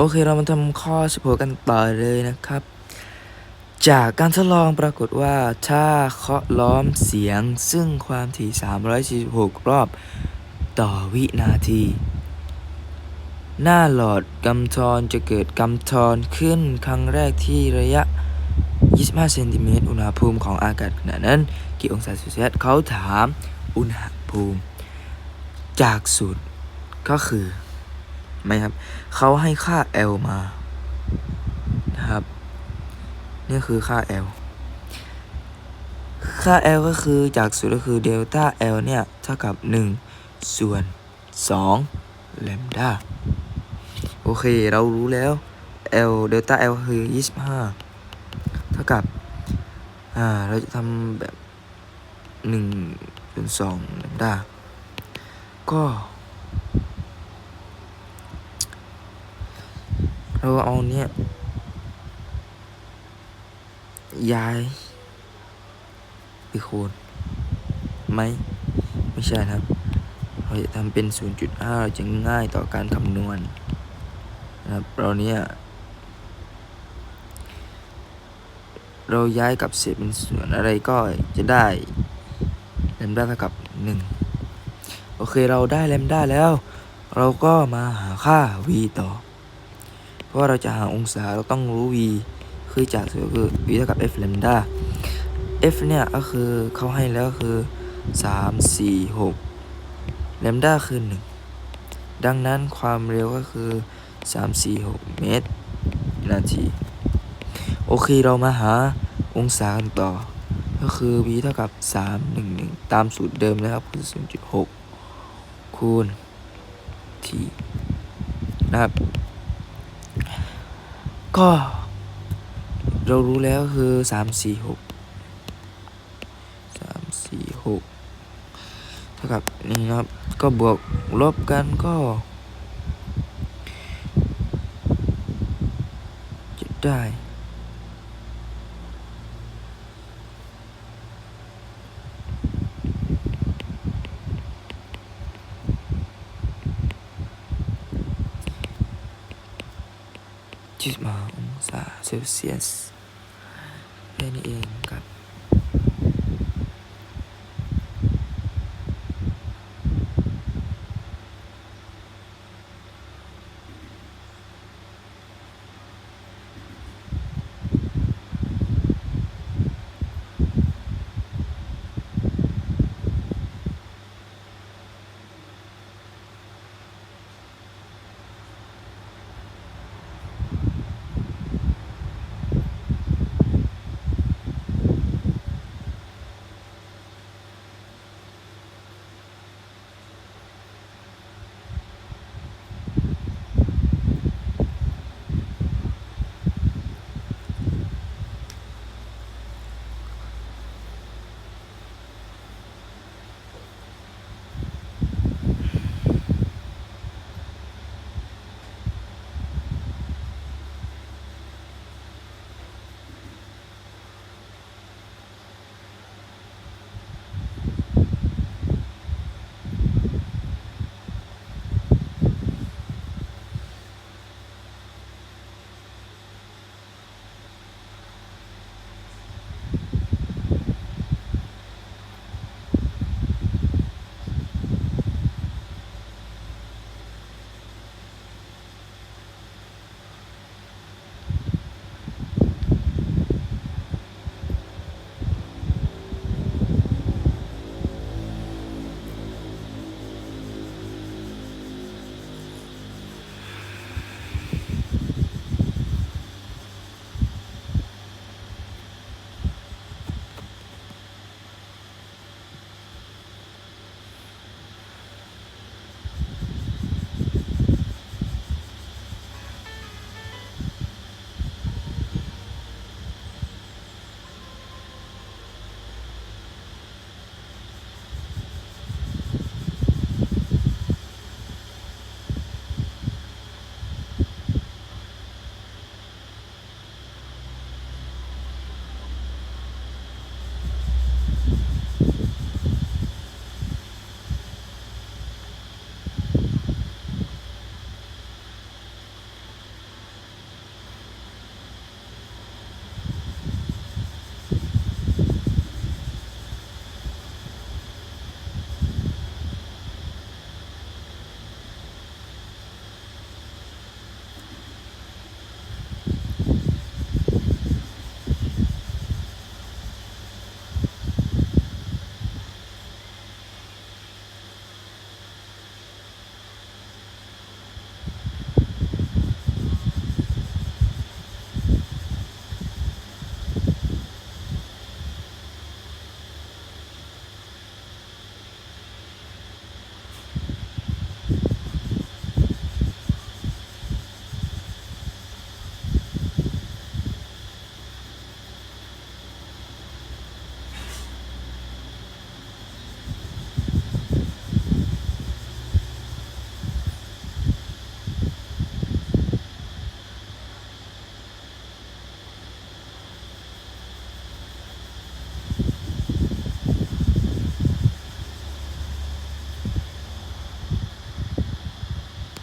โอเคเรามาทำข้อ16กันต่อเลยนะครับ จากการทดลองปรากฏว่าถ้าเคาะล้อมเสียงซึ่งความถี่ 346 รอบต่อวินาที หน้าหลอดกำทรจะเกิดกำทรขึ้นครั้งแรกที่ระยะ 25 เซนติเมตร อุณหภูมิของอากาศขณะนั้นกี่องศาเซลเซียสเขาถามอุณหภูมิ จากสูตรก็คือ ไหมครับ เขาให้ค่า L มานะครับ นี่คือค่า L ค่า L ก็คือจากสูตรก็คือเดลต้า L เนี่ย เท่ากับ 1 ส่วน2แลมดาโอเค เรารู้แล้ว L เดลต้า L คือ 25 เท่ากับ อ่า เราจะทำแบบ1ส่วน2แลมดาก็ เราเอาเนี้ยย้ายไปคูณไหมไม่ใช่ครับ เราจะทำเป็น 0.5เราจะง่ายต่อการคำนวณนะครับเราเนี้ยเราย้ายกับเศษเป็นส่วนอะไรก็จะได้แลมด้าเท่ากับ 1 โอเคเราได้แลมด้าแล้ว เราก็มาหาค่า v ต่อ เพราะว่าเราจะหาองศาเราต้องรู้ v คือจากสูตรก็คือ v เท่ากับ f แลมดา f เนี่ยก็คือเขาให้แล้วคือ 3 4 6แลมดาคือ 1 ดังนั้นความเร็วก็คือ 3 4 6 เมตรนาที โอเคเรามาหาองศากันต่อ ก็คือ v เท่ากับ 3 1 1 ตามสูตรเดิมนะครับคือ 0.6 คูณ t นะครับ ก็ เรารู้แล้วคือสามสี่หกสามสี่หกเท่ากับนี่นะครับ ก็บวกลบกันก็จะได้ จิมาองศาเซลเซียสแค่นี้เองครับ